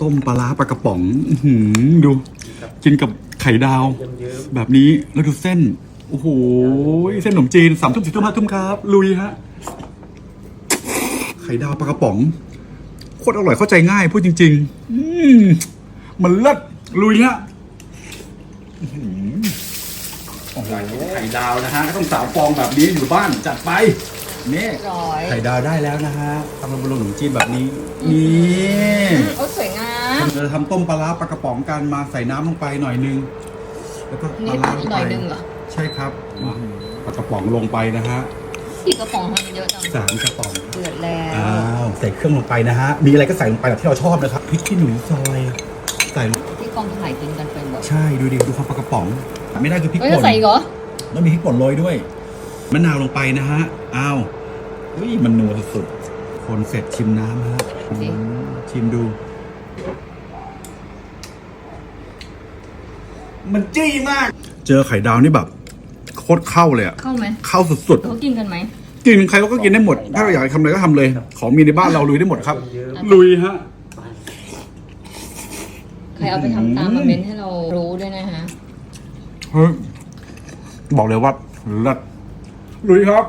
ต้มปลาร้าปลากระป๋องอื้อหือดู กินกับไข่ดาวเยิ้มแบบนี้แล้วดูเส้น โอ้โห เส้นขนมจีนสามทุ่มสี่ทุ่มห้าทุ่มครับ ลุยฮะ ไข่ดาวปลากระป๋องโคตรอร่อยเข้าใจง่ายพูดจริง ๆ อืมมันเลิศลุยฮะอื้อหือโอ้โหไข่ดาวนะฮะก็ต้องสาวฟองแบบนี้อยู่บ้านจัดไปนี่ร้อยไข่ดาวได้แล้วนะฮะทำเป็นบะหมี่ขนมจีนแบบนี้นี่โอ้สวยงาม เราจะทำต้มปลาร้าปลากระป๋องกันมาใส่น้ำลงไปหน่อยนึง แล้วก็ปนี่ลาร้าลงหน่ไปอยหนึงเหรอใช่ครับมาปลากระป๋องลงไปนะฮะกี่กระป๋องทำไมเยอะจังสามกระป๋องเดือดแล้วอ้าวใส่เครื่องลงไปนะฮะมีอะไรก็ใส่ลงไปแบบที่เราชอบนะครับพริกขี้หนูซอยใส่ลงที่กองถ่ายกินกันไปหมดใช่ดูดิดูความปลากระป๋องไม่ได้คือพริกเฮ้ยป่จะนใส่อีกเหรอแล้วมีพริกป่นโรยด้วย มะนาวลงไปนะฮะ อ้าวอุ้ยมันนัวสุดๆคนเสร็จชิมน้ำฮะอืมชิมดู มันจี้มาก เจอไข่ดาวนี่แบบโคตรเข้าเลยอะเข้าไหมเข้าสุดเขากินกันไหมๆกินใครก็กินได้หมด ถ้าเราอยากทำอะไรก็ทำเลย ของมีในบ้านเราลุยได้หมดครับเยิ้มลุยฮะ ใครเอาไปทำตามมาเม้นให้เรารู้ด้วยนะฮะเฮ้ยบอกเลยว่าเลิศลุยครับ